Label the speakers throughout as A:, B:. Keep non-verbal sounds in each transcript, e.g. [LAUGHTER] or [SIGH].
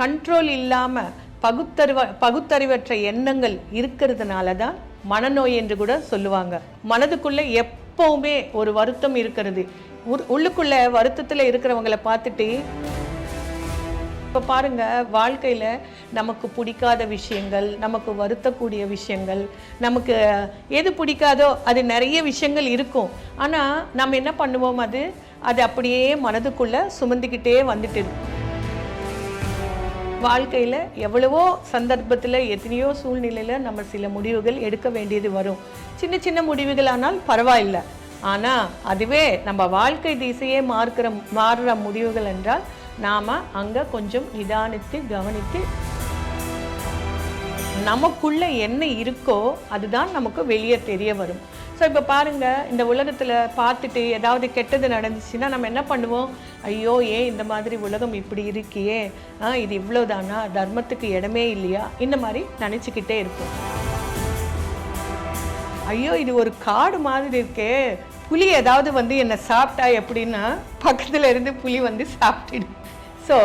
A: control இல்லாமல் பகுத்தறிவ பகுத்தறிவற்ற எண்ணங்கள் இருக்கிறதுனால தான் மனநோய் என்று கூட சொல்லுவாங்க மனதுக்குள்ளே எப்போவுமே ஒரு வருத்தம் இருக்கிறது உள்ளுக்குள்ள வருத்தத்தில் இருக்கிறவங்களை பார்த்துட்டு இப்போ பாருங்கள் வாழ்க்கையில் நமக்கு பிடிக்காத விஷயங்கள் நமக்கு வருத்தக்கூடிய விஷயங்கள் நமக்கு எது பிடிக்காதோ அது நிறைய விஷயங்கள் இருக்கும் ஆனால் நம்ம என்ன பண்ணுவோம் அது அது அப்படியே மனதுக்குள்ளே சுமந்துக்கிட்டே வந்துட்டு இருக்கும் வாழ்க்கையில் எவ்வளவோ சந்தர்ப்பத்தில் எத்தனையோ சூழ்நிலையில் நம்ம சில முடிவுகள் எடுக்க வேண்டியது வரும் சின்ன சின்ன முடிவுகள் ஆனால் பரவாயில்லை ஆனால் அதுவே நம்ம வாழ்க்கை திசையே மாறுக்கிற மாறுற முடிவுகள் என்றால் நாம் அங்கே கொஞ்சம் நிதானித்து கவனித்து நமக்குள்ளே என்ன இருக்கோ அதுதான் நமக்கு வெளியே தெரிய வரும் ஸோ இப்போ பாருங்கள் இந்த உலகத்தில் பார்த்துட்டு ஏதாவது கெட்டது நடந்துச்சுன்னா நம்ம என்ன பண்ணுவோம் ஐயோ ஏன் இந்த மாதிரி உலகம் இப்படி இருக்கியே இது இவ்வளோதானா தர்மத்துக்கு இடமே இல்லையா இந்த மாதிரி நினச்சிக்கிட்டே இருப்போம் ஐயோ இது ஒரு காடு மாதிரி இருக்கே புலி ஏதாவது வந்து என்னை சாப்பிட்டா எப்படின்னா பக்கத்தில் இருந்து புலி வந்து சாப்பிட்டுடும் ஸோ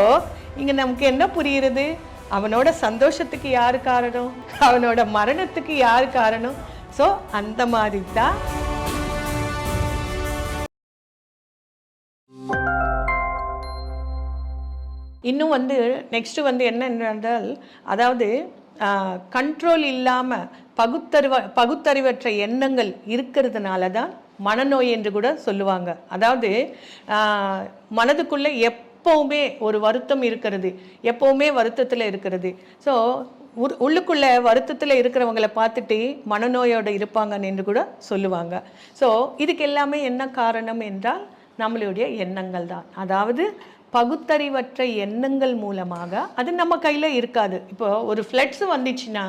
A: இங்கே நமக்கு என்ன புரியுறது அவனோட சந்தோஷத்துக்கு யார் காரணம் அவனோட மரணத்துக்கு யார் காரணம் ஸோ அந்த மாதிரி தான் இன்னும் வந்து நெக்ஸ்ட்டு வந்து என்ன என்றால் அதாவது கண்ட்ரோல் இல்லாமல் பகுத்தறிவ பகுத்தறிவற்ற எண்ணங்கள் இருக்கிறதுனால தான் மனநோய் என்று கூட சொல்லுவாங்க அதாவது மனதுக்குள்ளே எப்போவுமே ஒரு வருத்தம் இருக்கிறது எப்போவுமே வருத்தத்தில் இருக்கிறது ஸோ உள்ளுக்குள்ளே வருத்தத்தில் இருக்கிறவங்களை பார்த்துட்டு மனநோயோடு இருப்பாங்கன்னு என்று கூட சொல்லுவாங்க ஸோ இதுக்கு எல்லாமே என்ன காரணம் என்றால் நம்மளுடைய எண்ணங்கள் தான் அதாவது பகுத்தறிவற்ற எண்ணங்கள் மூலமாக அது நம்ம கையில் இருக்காது இப்போ ஒரு ஃப்ளட்ஸ் வந்துச்சுன்னா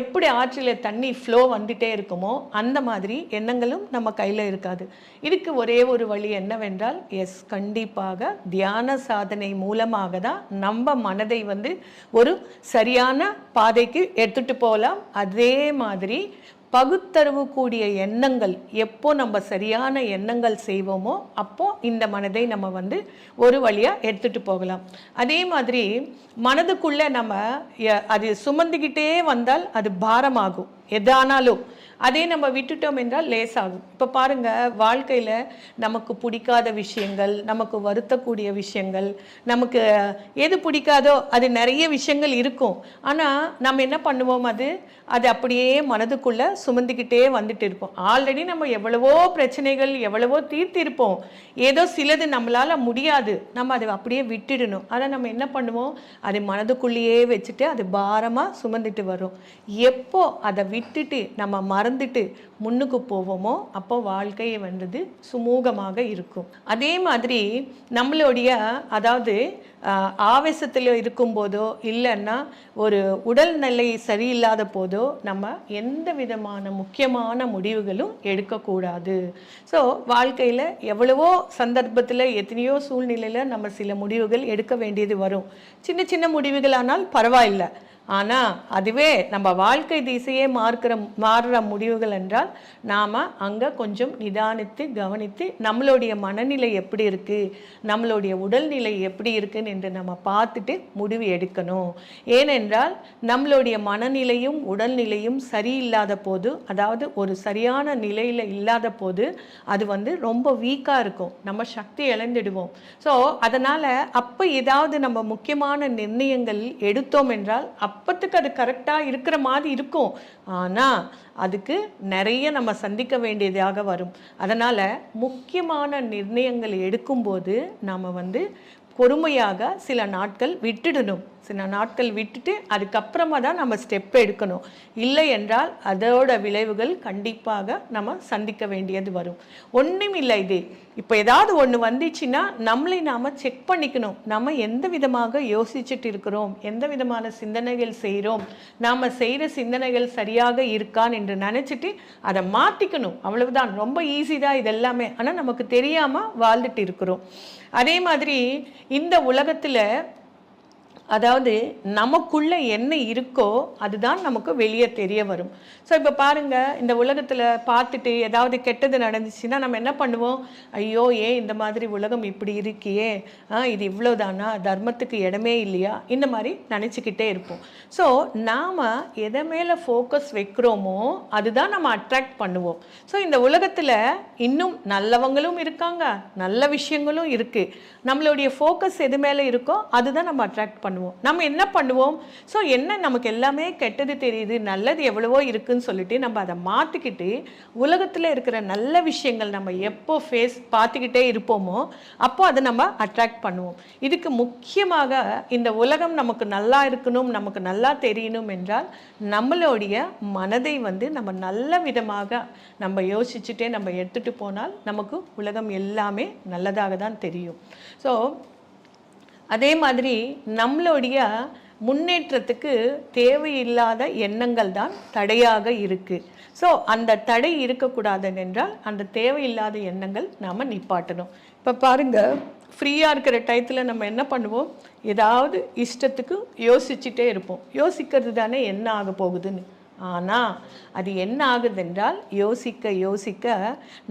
A: எப்படி ஆற்றில் தண்ணி ஃப்ளோ வந்துட்டே இருக்குமோ அந்த மாதிரி எண்ணங்களும் நம்ம கையில் இருக்காது இதுக்கு ஒரே ஒரு வழி என்னவென்றால் எஸ் கண்டிப்பாக தியான சாதனை மூலமாக தான் நம்ம மனதை வந்து ஒரு சரியான பாதைக்கு எடுத்துகிட்டு போகலாம் அதே மாதிரி பகுத்தறிவு கூடிய எண்ணங்கள் எப்போ நம்ம சரியான எண்ணங்கள் செய்வோமோ அப்போ இந்த மனதை நம்ம வந்து ஒரு வழியாக எடுத்துகிட்டு போகலாம் அதே மாதிரி மனதுக்குள்ளே நம்ம அது சுமந்துக்கிட்டே வந்தால் அது பாரமாகும் எதானாலும் அதே நம்ம விட்டுட்டோம் என்றால் லேசாகும் இப்போ பாருங்கள் வாழ்க்கையில் நமக்கு பிடிக்காத விஷயங்கள் நமக்கு வருத்தக்கூடிய விஷயங்கள் நமக்கு எது பிடிக்காதோ அது நிறைய விஷயங்கள் இருக்கும் ஆனால் நம்ம என்ன பண்ணுவோம் அது அது அப்படியே மனதுக்குள்ளே சுமந்துக்கிட்டே வந்துட்டு இருப்போம் ஆல்ரெடி நம்ம எவ்வளவோ பிரச்சனைகள் எவ்வளவோ தீர்த்திருப்போம் ஏதோ சிலது நம்மளால் முடியாது நம்ம அதை அப்படியே விட்டுடணும் ஆனால் நம்ம என்ன பண்ணுவோம் அது மனதுக்குள்ளேயே வச்சுட்டு அது பாரமாக சுமந்துட்டு வரும் எப்போ அதை விட்டுட்டு நம்ம மறந்து மறந்துட்டு முன்னுக்கு போவோமோ அப்போ வாழ்க்கையை வந்தது சுமூகமாக இருக்கும் அதே மாதிரி நம்மளுடைய அதாவது ஆவேசத்தில் இருக்கும்போதோ இல்லைன்னா ஒரு உடல் நிலை சரியில்லாத போதோ நம்ம எந்த விதமான முக்கியமான முடிவுகளும் எடுக்கக்கூடாது ஸோ வாழ்க்கையில் எவ்வளவோ சந்தர்ப்பத்தில் எத்தனையோ சூழ்நிலையில் நம்ம சில முடிவுகள் எடுக்க வேண்டியது வரும் சின்ன சின்ன முடிவுகளானால் பரவாயில்லை ஆனால் அதுவே நம்ம வாழ்க்கை திசையே மாறுக்கிற மாறுற முடிவுகள் என்றால் நாம் அங்கே கொஞ்சம் நிதானித்து கவனித்து நம்மளுடைய மனநிலை எப்படி இருக்குது நம்மளுடைய உடல்நிலை எப்படி இருக்குன்னு என்று நம்ம பார்த்துட்டு முடிவு எடுக்கணும் ஏனென்றால் நம்மளுடைய மனநிலையும் உடல்நிலையும் சரியில்லாத போது அதாவது ஒரு சரியான நிலையில் இல்லாத போது அது வந்து ரொம்ப வீக்காக இருக்கும் நம்ம சக்தி இழந்துடுவோம் ஸோ அதனால் அப்போ ஏதாவது நம்ம முக்கியமான நிர்ணயங்கள் எடுத்தோம் என்றால் அப் அப்பத்துக்கு அது கரெக்டாக இருக்கிற மாதிரி இருக்கும் ஆனால் அதுக்கு நிறைய நம்ம சந்திக்க வேண்டியதாக வரும் அதனால் முக்கியமான நிர்ணயங்கள் எடுக்கும்போது நாம் வந்து பொறுமையாக சில நாட்கள் விட்டுடணும் சில நாட்கள் விட்டுட்டு அதுக்கப்புறமா தான் நம்ம ஸ்டெப் எடுக்கணும் இல்லை என்றால் அதோட விளைவுகள் கண்டிப்பாக நம்ம சந்திக்க வேண்டியது வரும் ஒன்றும் இல்லை இது இப்போ ஏதாவது ஒன்று வந்துச்சுன்னா நம்மளை நாம் செக் பண்ணிக்கணும் நம்ம எந்த விதமாக யோசிச்சுட்டு இருக்கிறோம் எந்த விதமான சிந்தனைகள் செய்கிறோம் நாம் செய்கிற சிந்தனைகள் சரியாக இருக்கான்னு என்று நினச்சிட்டு அதை மாற்றிக்கணும் அவ்வளவுதான் ரொம்ப ஈஸி தான் இதெல்லாமே ஆனால் நமக்கு தெரியாமல் வாழ்ந்துட்டு இருக்கிறோம் அதே மாதிரி இந்த உலகத்தில் அதாவது நமக்குள்ளே என்ன இருக்கோ அதுதான் நமக்கு வெளியே தெரிய வரும் ஸோ இப்போ பாருங்கள் இந்த உலகத்தில் பார்த்துட்டு ஏதாவது கெட்டது நடந்துச்சுன்னா நம்ம என்ன பண்ணுவோம் ஐயோ ஏன் இந்த மாதிரி உலகம் இப்படி இருக்கியே இது இவ்வளோதானா தர்மத்துக்கு இடமே இல்லையா இந்த மாதிரி நினச்சிக்கிட்டே இருப்போம் ஸோ நாம் எதை மேலே ஃபோக்கஸ் வைக்கிறோமோ அதுதான் நம்ம அட்ராக்ட் பண்ணுவோம் ஸோ இந்த உலகத்தில் இன்னும் நல்லவங்களும் இருக்காங்க நல்ல விஷயங்களும் இருக்குது நம்மளுடைய ஃபோக்கஸ் எது மேலே இருக்கோ அதுதான் நம்ம அட்ராக்ட் பண்ணுவோம் பண்ணுவோம் நம்ம என்ன பண்ணுவோம் ஸோ என்ன நமக்கு எல்லாமே கெட்டது தெரியுது நல்லது எவ்வளவோ இருக்குதுன்னு சொல்லிட்டு நம்ம அதை மாற்றிக்கிட்டு உலகத்தில் இருக்கிற நல்ல விஷயங்கள் நம்ம எப்போ ஃபேஸ் பார்த்துக்கிட்டே இருப்போமோ அப்போ அதை நம்ம அட்ராக்ட் பண்ணுவோம் இதுக்கு முக்கியமாக இந்த உலகம் நமக்கு நல்லா இருக்கணும் நமக்கு நல்லா தெரியணும் என்றால் நம்மளுடைய மனதை வந்து நம்ம நல்ல விதமாக நம்ம யோசிச்சுட்டே நம்ம எடுத்துகிட்டு போனால் நமக்கு உலகம் எல்லாமே நல்லதாக தான் தெரியும் ஸோ அதே மாதிரி நம்மளுடைய முன்னேற்றத்துக்கு தேவையில்லாத எண்ணங்கள் தான் தடையாக இருக்குது ஸோ அந்த தடை இருக்கக்கூடாது என்றால் அந்த தேவையில்லாத எண்ணங்கள் நாம் நிப்பாட்டணும் இப்போ பாருங்கள் ஃப்ரீயாக இருக்கிற டயத்தில் நம்ம என்ன பண்ணுவோம் ஏதாவது இஷ்டத்துக்கு யோசிச்சுட்டே இருப்போம் யோசிக்கிறது தானே என்ன ஆக போகுதுன்னு ஆனால் அது என்ன ஆகுதென்றால் யோசிக்க யோசிக்க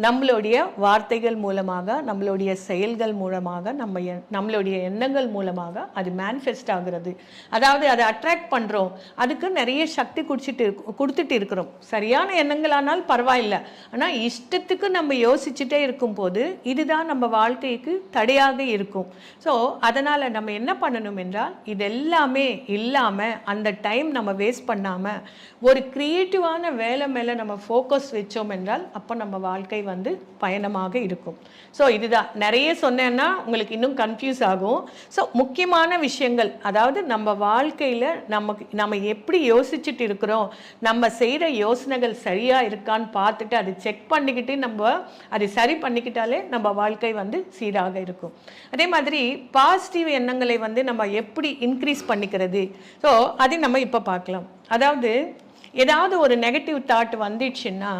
A: நம்மளுடைய வார்த்தைகள் மூலமாக நம்மளுடைய செயல்கள் மூலமாக நம்ம நம்மளுடைய எண்ணங்கள் மூலமாக அது மேனிஃபெஸ்ட் ஆகிறது அதாவது அதை அட்ராக்ட் பண்ணுறோம் அதுக்கு நிறைய சக்தி குடிச்சிட்டு கொடுத்துட்டு இருக்கிறோம் சரியான எண்ணங்களானால் பரவாயில்லை ஆனால் இஷ்டத்துக்கு நம்ம யோசிச்சுட்டே இருக்கும்போது இதுதான் நம்ம வாழ்க்கைக்கு தடையாக இருக்கும் ஸோ அதனால் நம்ம என்ன பண்ணணும் என்றால் இது எல்லாமே இல்லாமல் அந்த டைம் நம்ம வேஸ்ட் பண்ணாமல் ஒரு ஒரு க்ரியேட்டிவான வேலை மேலே நம்ம ஃபோக்கஸ் வச்சோம் என்றால் அப்போ நம்ம வாழ்க்கை வந்து பயணமாக இருக்கும் ஸோ இதுதான் நிறைய சொன்னேன்னா உங்களுக்கு இன்னும் கன்ஃபியூஸ் ஆகும் ஸோ முக்கியமான விஷயங்கள் அதாவது நம்ம வாழ்க்கையில் நமக்கு நம்ம எப்படி யோசிச்சுட்டு இருக்கிறோம் நம்ம செய்கிற யோசனைகள் சரியாக இருக்கான்னு பார்த்துட்டு அதை செக் பண்ணிக்கிட்டு நம்ம அதை சரி பண்ணிக்கிட்டாலே நம்ம வாழ்க்கை வந்து சீராக இருக்கும் அதே மாதிரி பாசிட்டிவ் எண்ணங்களை வந்து நம்ம எப்படி இன்க்ரீஸ் பண்ணிக்கிறது ஸோ அதை நம்ம இப்போ பார்க்கலாம் அதாவது ஏதாவது ஒரு நெகட்டிவ் தாட் வந்துச்சுன்னா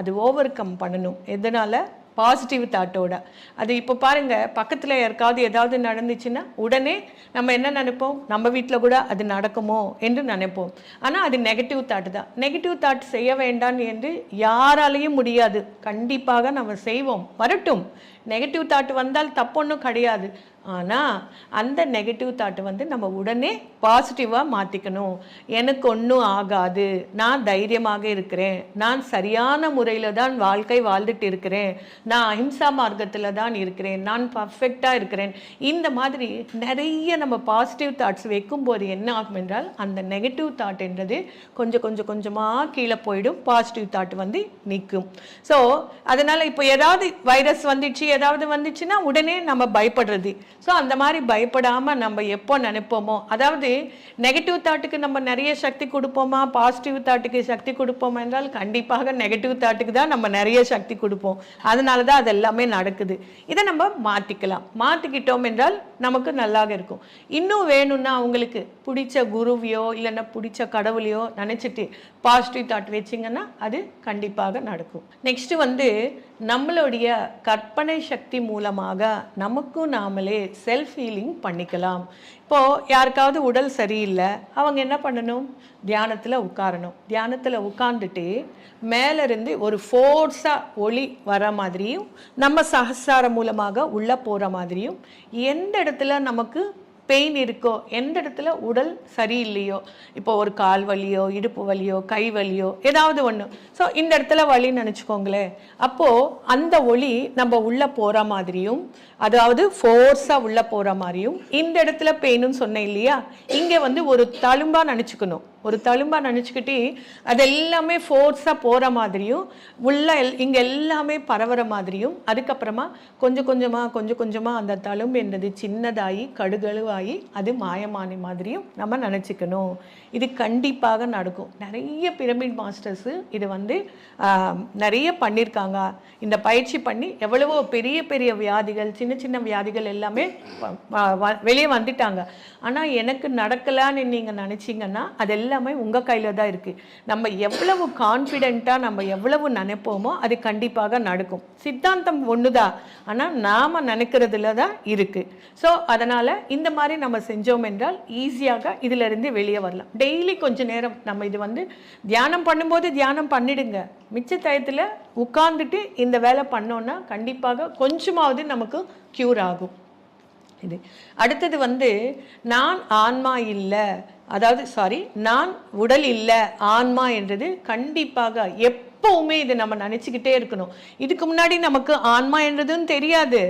A: அது ஓவர் கம் பண்ணணும் எதனால் பாசிட்டிவ் தாட்டோட அது இப்போ பாருங்கள் பக்கத்தில் யாருக்காவது ஏதாவது நடந்துச்சுன்னா உடனே நம்ம என்ன நினைப்போம் நம்ம வீட்டில் கூட அது நடக்குமோ என்று நினைப்போம் ஆனால் அது நெகட்டிவ் தாட் தான் நெகட்டிவ் தாட் செய்ய வேண்டாம் என்று யாராலையும் முடியாது கண்டிப்பாக நம்ம செய்வோம் வரட்டும் நெகட்டிவ் தாட் வந்தால் தப்பொன்றும் கிடையாது ஆனால் அந்த நெகட்டிவ் தாட்டை வந்து நம்ம உடனே பாசிட்டிவாக மாற்றிக்கணும் எனக்கு ஒன்றும் ஆகாது நான் தைரியமாக இருக்கிறேன் நான் சரியான முறையில் தான் வாழ்க்கை வாழ்ந்துட்டு இருக்கிறேன் நான் அஹிம்சா மார்க்கத்தில் தான் இருக்கிறேன் நான் பர்ஃபெக்டாக இருக்கிறேன் இந்த மாதிரி நிறைய நம்ம பாசிட்டிவ் தாட்ஸ் வைக்கும்போது என்ன ஆகும் என்றால் அந்த நெகட்டிவ் தாட் என்றது கொஞ்சம் கொஞ்சம் கொஞ்சமாக கீழே போயிடும் பாசிட்டிவ் தாட் வந்து நிற்கும் ஸோ அதனால் இப்போ ஏதாவது வைரஸ் வந்துச்சு ஏதாவது வந்துச்சுன்னா உடனே நம்ம பயப்படுறது ஸோ அந்த மாதிரி பயப்படாமல் நம்ம எப்போ நினைப்போமோ அதாவது நெகட்டிவ் தாட்டுக்கு நம்ம நிறைய சக்தி கொடுப்போமா பாசிட்டிவ் தாட்டுக்கு சக்தி கொடுப்போமா என்றால் கண்டிப்பாக நெகட்டிவ் தாட்டுக்கு தான் நம்ம நிறைய சக்தி கொடுப்போம் அதனால தான் அது எல்லாமே நடக்குது இதை நம்ம மாற்றிக்கலாம் மாற்றிக்கிட்டோம் என்றால் நமக்கு நல்லா இருக்கும் இன்னும் வேணும்னா அவங்களுக்கு பிடிச்ச குருவையோ இல்லைன்னா பிடிச்ச கடவுளையோ நினச்சிட்டு பாசிட்டிவ் தாட் வச்சிங்கன்னா அது கண்டிப்பாக நடக்கும் நெக்ஸ்ட்டு வந்து நம்மளுடைய கற்பனை சக்தி மூலமாக நமக்கும் நாமளே செல்ஃப் ஹீலிங் பண்ணிக்கலாம் இப்போது யாருக்காவது உடல் சரியில்லை அவங்க என்ன பண்ணணும் தியானத்தில் உட்காரணும் தியானத்தில் உட்காந்துட்டு மேலேருந்து ஒரு ஃபோர்ஸாக ஒளி வர மாதிரியும் நம்ம சகசாரம் மூலமாக உள்ளே போகிற மாதிரியும் எந்த இடத்துல நமக்கு பெயின் இருக்கோ எந்த இடத்துல உடல் சரியில்லையோ இப்போ ஒரு கால் வலியோ இடுப்பு வலியோ கை வலியோ ஏதாவது ஒன்று ஸோ இந்த இடத்துல வலின்னு நினச்சிக்கோங்களேன் அப்போது அந்த ஒளி நம்ம உள்ளே போகிற மாதிரியும் அதாவது ஃபோர்ஸாக உள்ளே போகிற மாதிரியும் இந்த இடத்துல பெயின்னு சொன்னேன் இல்லையா இங்கே வந்து ஒரு தழும்பாக நினச்சிக்கணும் ஒரு தழும்பாக நினச்சிக்கிட்டு அது எல்லாமே ஃபோர்ஸாக போகிற மாதிரியும் உள்ள எல் இங்கே எல்லாமே பரவுற மாதிரியும் அதுக்கப்புறமா கொஞ்சம் கொஞ்சமாக கொஞ்சம் கொஞ்சமாக அந்த தழும்பு என்னது சின்னதாகி கடுகளவு உருவாகி அது மாயமானி மாதிரியும் நம்ம நினச்சிக்கணும் இது கண்டிப்பாக நடக்கும் நிறைய பிரமிட் மாஸ்டர்ஸு இது வந்து நிறைய பண்ணியிருக்காங்க இந்த பயிற்சி பண்ணி எவ்வளவோ பெரிய பெரிய வியாதிகள் சின்ன சின்ன வியாதிகள் எல்லாமே வெளியே வந்துட்டாங்க ஆனால் எனக்கு நடக்கலான்னு நீங்கள் நினச்சிங்கன்னா அது எல்லாமே உங்கள் கையில் தான் இருக்குது நம்ம எவ்வளவு கான்ஃபிடென்ட்டாக நம்ம எவ்வளவு நினைப்போமோ அது கண்டிப்பாக நடக்கும் சித்தாந்தம் ஒன்று தான் ஆனால் நாம் நினைக்கிறதுல தான் இருக்குது ஸோ அதனால் இந்த மாதிரி மாதிரி நம்ம செஞ்சோம் என்றால் ஈஸியாக இதிலிருந்து வெளியே வரலாம் டெய்லி கொஞ்ச நேரம் நம்ம இது வந்து தியானம் பண்ணும்போது தியானம் பண்ணிடுங்க மிச்ச டயத்தில் உட்காந்துட்டு இந்த வேலை பண்ணோன்னா கண்டிப்பாக கொஞ்சமாவது நமக்கு க்யூர் ஆகும் இது அடுத்தது வந்து நான் ஆன்மா இல்லை அதாவது சாரி நான் உடல் இல்லை ஆன்மா என்றது கண்டிப்பாக எப் எப்பவுமே இது நம்ம நினச்சிக்கிட்டே இருக்கணும் இதுக்கு முன்னாடி நமக்கு ஆன்மா என்றதுன்னு தெரியாது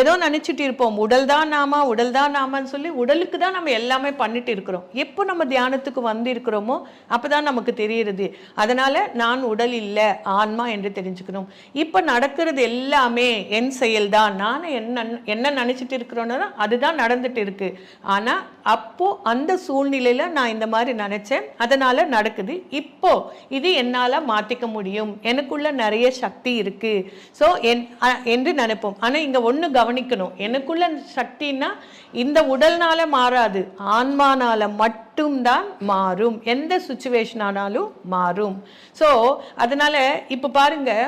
A: ஏதோ நினச்சிட்டு இருப்போம் உடல் தான் நாம உடல் தான் நாமான்னு சொல்லி உடலுக்கு தான் நம்ம எல்லாமே பண்ணிட்டு இருக்கிறோம் எப்போ நம்ம தியானத்துக்கு வந்து இருக்கிறோமோ அப்போ தான் நமக்கு தெரியுறது அதனால் நான் உடல் இல்லை ஆன்மா என்று தெரிஞ்சுக்கணும் இப்போ நடக்கிறது எல்லாமே என் செயல்தான் நான் என்ன என்ன நினச்சிட்டு இருக்கிறோன்னா அதுதான் நடந்துட்டு இருக்கு ஆனால் அப்போது அந்த சூழ்நிலையில் நான் இந்த மாதிரி நினச்சேன் அதனால் நடக்குது இப்போ இது என்னால் மாற்றிக்க முடியும் முடியும் எனக்குள்ள நிறைய சக்தி இருக்குது ஸோ என் என்று நினைப்போம் ஆனால் இங்கே ஒன்று கவனிக்கணும் எனக்குள்ள சக்தின்னா இந்த உடல்னால மாறாது ஆன்மானால மட்டும்தான் மாறும் எந்த சுச்சுவேஷன் ஆனாலும் மாறும் ஸோ அதனால் இப்போ பாருங்கள்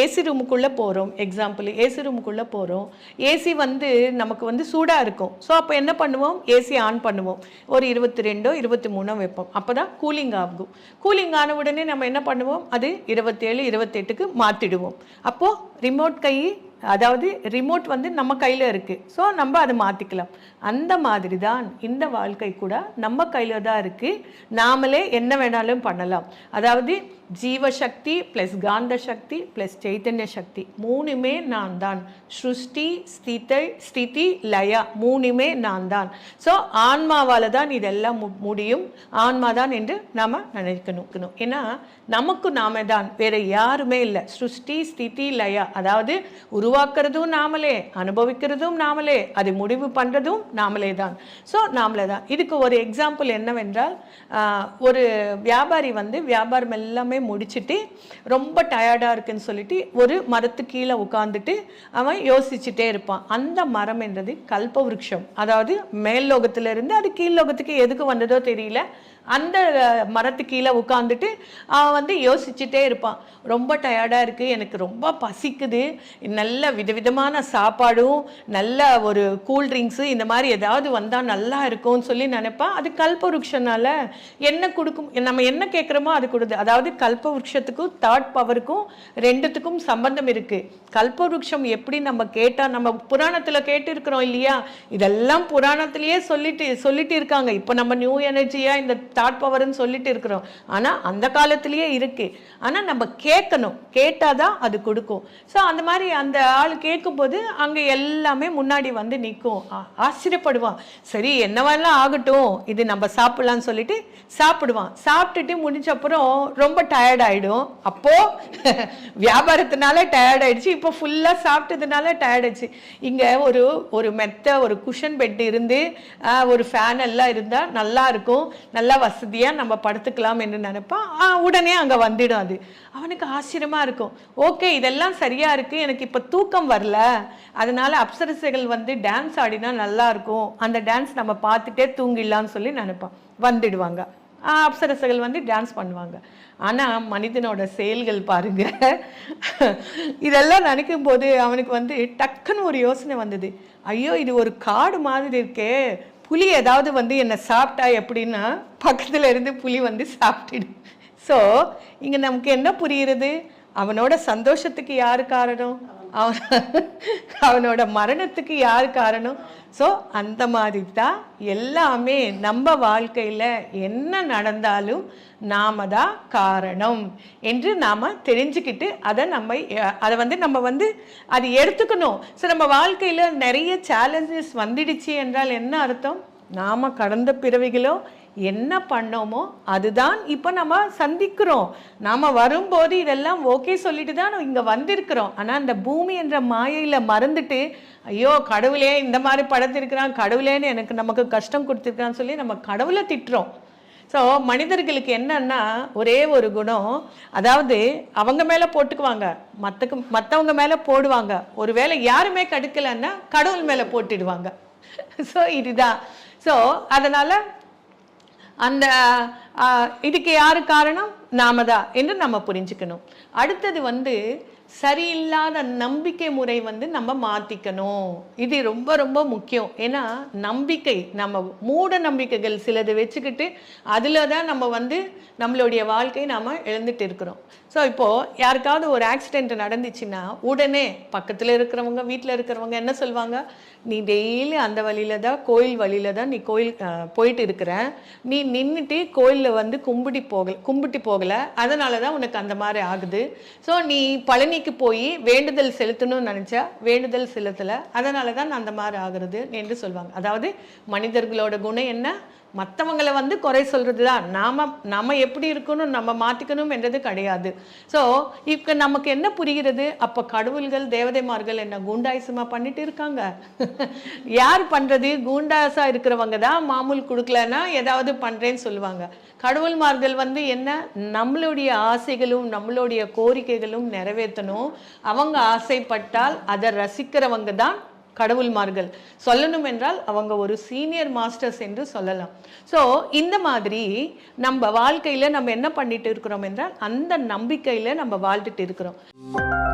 A: ஏசி ரூமுக்குள்ளே போகிறோம் எக்ஸாம்பிள் ஏசி ரூமுக்குள்ளே போகிறோம் ஏசி வந்து நமக்கு வந்து சூடாக இருக்கும் ஸோ அப்போ என்ன பண்ணுவோம் ஏசி ஆன் பண்ணுவோம் ஒரு இருபத்தி ரெண்டோ இருபத்தி மூணோ வைப்போம் அப்போ தான் கூலிங் ஆகும் கூலிங் ஆன உடனே நம்ம என்ன பண்ணுவோம் அது இருபத்தேழு இருபத்தெட்டுக்கு மாற்றிடுவோம் அப்போது ரிமோட் கை அதாவது ரிமோட் வந்து நம்ம கையில் இருக்குது ஸோ நம்ம அதை மாற்றிக்கலாம் அந்த மாதிரி தான் இந்த வாழ்க்கை கூட நம்ம கையில் தான் இருக்குது நாமளே என்ன வேணாலும் பண்ணலாம் அதாவது ஜீவசக்தி ப்ளஸ் காந்த சக்தி ப்ளஸ் சைத்தன்ய சக்தி மூணுமே நான் தான் ஸ்ருஷ்டி ஸ்திதை ஸ்திதி லயா மூணுமே நான் தான் ஸோ ஆன்மாவால் தான் இதெல்லாம் முடியும் ஆன்மா தான் என்று நாம் நினைக்கணும் ஏன்னா நமக்கு நாம தான் வேறு யாருமே இல்லை ஸ்ருஷ்டி ஸ்திதி லயா அதாவது உருவாக்குறதும் நாமளே அனுபவிக்கிறதும் நாமளே அதை முடிவு பண்ணுறதும் நாமளே தான் ஸோ நாமளே தான் இதுக்கு ஒரு எக்ஸாம்பிள் என்னவென்றால் ஒரு வியாபாரி வந்து வியாபாரம் எல்லாமே முடிச்சுட்டு ரொம்ப டயர்டாக இருக்குன்னு சொல்லிட்டு ஒரு மரத்து கீழே உட்காந்துட்டு அவன் யோசிச்சுட்டே இருப்பான் அந்த மரம் என்றது கல்ப அதாவது மேல் லோகத்திலிருந்து அது கீழ் லோகத்துக்கு எதுக்கு வந்ததோ தெரியல அந்த மரத்து கீழே உட்காந்துட்டு அவன் வந்து யோசிச்சுட்டே இருப்பான் ரொம்ப டயர்டாக இருக்குது எனக்கு ரொம்ப பசிக்குது நல்ல விதவிதமான சாப்பாடும் நல்ல ஒரு கூல்ட்ரிங்க்ஸு இந்த மாதிரி ஏதாவது வந்தால் நல்லா இருக்கும்னு சொல்லி நினைப்பான் அது கல்ப என்ன கொடுக்கும் நம்ம என்ன கேட்குறோமோ அது கொடுது அதாவது கல்ப விருட்சத்துக்கும் தேர்ட் பவருக்கும் ரெண்டுத்துக்கும் சம்பந்தம் இருக்குது கல்ப எப்படி நம்ம கேட்டால் நம்ம புராணத்தில் கேட்டிருக்கிறோம் இல்லையா இதெல்லாம் புராணத்திலேயே சொல்லிட்டு சொல்லிட்டு இருக்காங்க இப்போ நம்ம நியூ எனர்ஜியாக இந்த தாட் பவர்னு சொல்லிட்டு இருக்கிறோம் ஆனால் அந்த காலத்திலேயே இருக்குது ஆனால் நம்ம கேட்கணும் கேட்டால் தான் அது கொடுக்கும் ஸோ அந்த மாதிரி அந்த ஆள் கேட்கும்போது அங்கே எல்லாமே முன்னாடி வந்து நிற்கும் ஆச்சரியப்படுவான் சரி என்னவெல்லாம் ஆகட்டும் இது நம்ம சாப்பிட்லான்னு சொல்லிட்டு சாப்பிடுவான் சாப்பிட்டுட்டு முடிஞ்ச அப்புறம் ரொம்ப டயர்ட் ஆகிடும் அப்போது [LAUGHS] வியாபாரத்தினால டயர்ட் ஆகிடுச்சு இப்போ ஃபுல்லாக சாப்பிட்டதுனால டயர்ட் ஆயிடுச்சு இங்கே ஒரு ஒரு மெத்த ஒரு குஷன் பெட் இருந்து ஒரு ஃபேன் எல்லாம் இருந்தால் நல்லா இருக்கும் நல்லா வசதியாக நம்ம படுத்துக்கலாம் என்று நினைப்பான் உடனே அங்கே வந்துடும் அது அவனுக்கு ஆச்சரியமாக இருக்கும் ஓகே இதெல்லாம் சரியாக இருக்குது எனக்கு இப்போ தூக்கம் வரல அதனால அப்சரசைகள் வந்து டான்ஸ் ஆடினா நல்லா இருக்கும் அந்த டான்ஸ் நம்ம பார்த்துட்டே தூங்கிடலாம்னு சொல்லி நினைப்பான் வந்துடுவாங்க அப்சரசைகள் வந்து டான்ஸ் பண்ணுவாங்க ஆனால் மனிதனோட செயல்கள் பாருங்க இதெல்லாம் நினைக்கும் போது அவனுக்கு வந்து டக்குன்னு ஒரு யோசனை வந்தது ஐயோ இது ஒரு காடு மாதிரி இருக்கே புலி ஏதாவது வந்து என்னை சாப்பிட்டா எப்படின்னா பக்கத்தில் இருந்து புலி வந்து சாப்பிட்டுடும் ஸோ இங்கே நமக்கு என்ன புரியுறது அவனோட சந்தோஷத்துக்கு யார் காரணம் அவன் அவனோட மரணத்துக்கு யார் காரணம் ஸோ அந்த மாதிரி தான் எல்லாமே நம்ம வாழ்க்கையில் என்ன நடந்தாலும் நாம தான் காரணம் என்று நாம் தெரிஞ்சுக்கிட்டு அதை நம்ம அதை வந்து நம்ம வந்து அது எடுத்துக்கணும் ஸோ நம்ம வாழ்க்கையில் நிறைய சேலஞ்சஸ் வந்துடுச்சு என்றால் என்ன அர்த்தம் நாம் கடந்த பிறவிகளோ என்ன பண்ணோமோ அதுதான் இப்போ நம்ம சந்திக்கிறோம் நாம் வரும்போது இதெல்லாம் ஓகே சொல்லிட்டு தான் இங்கே வந்திருக்கிறோம் ஆனால் அந்த பூமி என்ற மாயையில் மறந்துட்டு ஐயோ கடவுளே இந்த மாதிரி படத்திருக்கிறான் கடவுளேன்னு எனக்கு நமக்கு கஷ்டம் கொடுத்துருக்கான்னு சொல்லி நம்ம கடவுளை திட்டுறோம் ஸோ மனிதர்களுக்கு என்னன்னா ஒரே ஒரு குணம் அதாவது அவங்க மேலே போட்டுக்குவாங்க மற்றக்கு மற்றவங்க மேலே போடுவாங்க ஒரு வேளை யாருமே கடுக்கலைன்னா கடவுள் மேலே போட்டுடுவாங்க ஸோ [LAUGHS] இதுதான் ஸோ அதனால் அந்த இதுக்கு யார் காரணம் நாம தான் என்று நம்ம புரிஞ்சுக்கணும் அடுத்தது வந்து சரியில்லாத நம்பிக்கை முறை வந்து நம்ம மாற்றிக்கணும் இது ரொம்ப ரொம்ப முக்கியம் ஏன்னா நம்பிக்கை நம்ம மூட நம்பிக்கைகள் சிலது வச்சுக்கிட்டு அதில் தான் நம்ம வந்து நம்மளுடைய வாழ்க்கையை நாம் எழுந்துட்டு இருக்கிறோம் ஸோ இப்போது யாருக்காவது ஒரு ஆக்சிடெண்ட் நடந்துச்சுன்னா உடனே பக்கத்தில் இருக்கிறவங்க வீட்டில் இருக்கிறவங்க என்ன சொல்லுவாங்க நீ டெய்லி அந்த வழியில் தான் கோயில் வழியில் தான் நீ கோயில் போயிட்டு இருக்கிற நீ நின்றுட்டு கோயிலில் வந்து கும்பிட்டு போகலை கும்பிட்டு போகலை அதனால தான் உனக்கு அந்த மாதிரி ஆகுது ஸோ நீ பழனிக்கு போய் வேண்டுதல் செலுத்தணும்னு நினச்சா வேண்டுதல் செலுத்தலை அதனால தான் அந்த மாதிரி ஆகுறது என்று சொல்லுவாங்க அதாவது மனிதர்களோட குணம் என்ன மற்றவங்களை வந்து குறை சொல்கிறது தான் நாம் நம்ம எப்படி இருக்கணும் நம்ம மாற்றிக்கணும் என்றது கிடையாது ஸோ இப்போ நமக்கு என்ன புரிகிறது அப்போ கடவுள்கள் தேவதைமார்கள் என்ன குண்டாயிசமாக பண்ணிட்டு இருக்காங்க [LAUGHS] யார் பண்ணுறது குண்டாசாக இருக்கிறவங்க தான் மாமூல் கொடுக்கலன்னா ஏதாவது பண்ணுறேன்னு சொல்லுவாங்க கடவுள்மார்கள் வந்து என்ன நம்மளுடைய ஆசைகளும் நம்மளுடைய கோரிக்கைகளும் நிறைவேற்றணும் அவங்க ஆசைப்பட்டால் அதை ரசிக்கிறவங்க தான் கடவுள்மார்கள் சொல்லணும் என்றால் அவங்க ஒரு சீனியர் மாஸ்டர்ஸ் என்று சொல்லலாம் ஸோ இந்த மாதிரி நம்ம வாழ்க்கையில் நம்ம என்ன பண்ணிட்டு இருக்கிறோம் என்றால் அந்த நம்பிக்கையில் நம்ம வாழ்ந்துட்டு இருக்கிறோம்